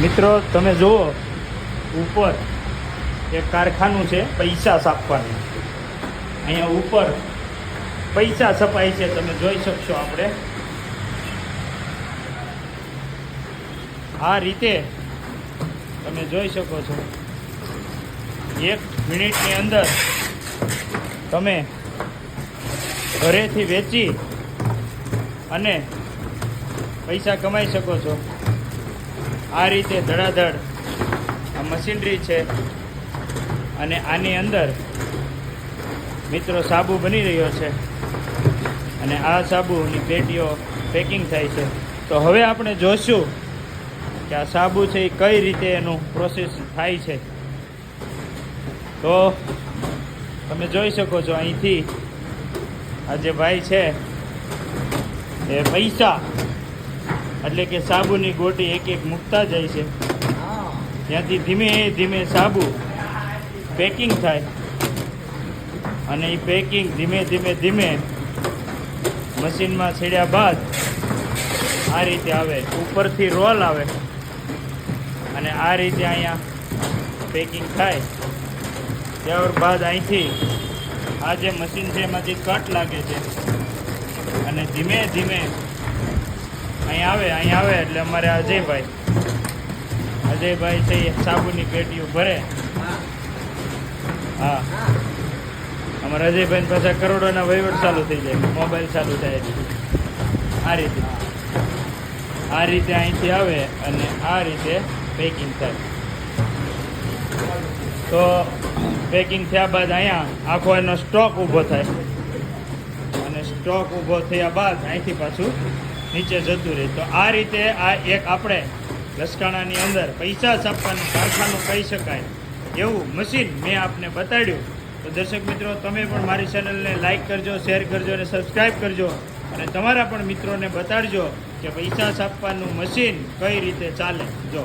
મિત્રો, તમે જુઓ, ઉપર એક કારખાનું છે, પૈસા છાપવાનું. અહીંયા ઉપર પૈસા છપાય છે, તમે જોઈ શકશો આપણે. આ રીતે તમે જોઈ શકો છો. એક મિનિટની અંદર તમે ઘરેથી વેચી અને પૈસા કમાઈ શકો છો. આ રીતે ધડાધડ આ મશીનરી છે અને આની અંદર મિત્રો સાબુ બની રહ્યો છે અને આ સાબુની પેટીઓ પેકિંગ થાય છે. તો હવે આપણે જોશું કે આ સાબુ છે એ કઈ રીતે એનું પ્રોસેસ થાય છે. તો તમે જોઈ શકો છો અહીંથી આ જે ભાઈ છે એ પૈસા એટલે કે સાબુની ગોટી એક એક મૂકતા જાય છે. ત્યાંથી ધીમે ધીમે સાબુ પેકિંગ થાય. અને એ પેકિંગ ધીમે ધીમે ધીમે મશીનમાં છેડ્યા બાદ આ રીતે આવે, ઉપરથી રોલ આવે. અને આ રીતે અહીંયા પેકિંગ થાય. ત્યારબાદ અહીંથી આ જે મશીન છે એમાંથી કટ લાગે છે. અને ધીમે ધીમે અહીં આવે અહીં આવે એટલે અમારે અજયભાઈ. અજયભાઈ છે સાબુની પેટીઓ ભરે. હા. અમારા અજયભાઈ પાછા કરોડોના વહીવટ ચાલુ થઈ જાય, મોબાઈલ ચાલુ થાય આ રીતે. આ રીતે અહીંથી આવે અને આ રીતે પેકિંગ થાય. તો પેકિંગ થયા બાદ અહીંયા આખો એનો સ્ટોક ઊભો થાય. અને સ્ટોક ઊભો થયા બાદ અહીંથી પાછું નીચે જતું રહે. તો આ રીતે આ એક આપણે લસકાણાની અંદર પૈસા છાપવાનું કારખાનું કહી શકાય. એવું મશીન મેં આપને બતાડ્યું. તો દર્શક મિત્રો, તમે પણ મારી ચેનલને લાઇક કરજો શેર કરજો અને સબસ્ક્રાઈબ કરજો. અને તમારા પણ મિત્રોને બતાડજો કે પૈસા છાપવાનું મશીન કઈ રીતે ચાલે. જો.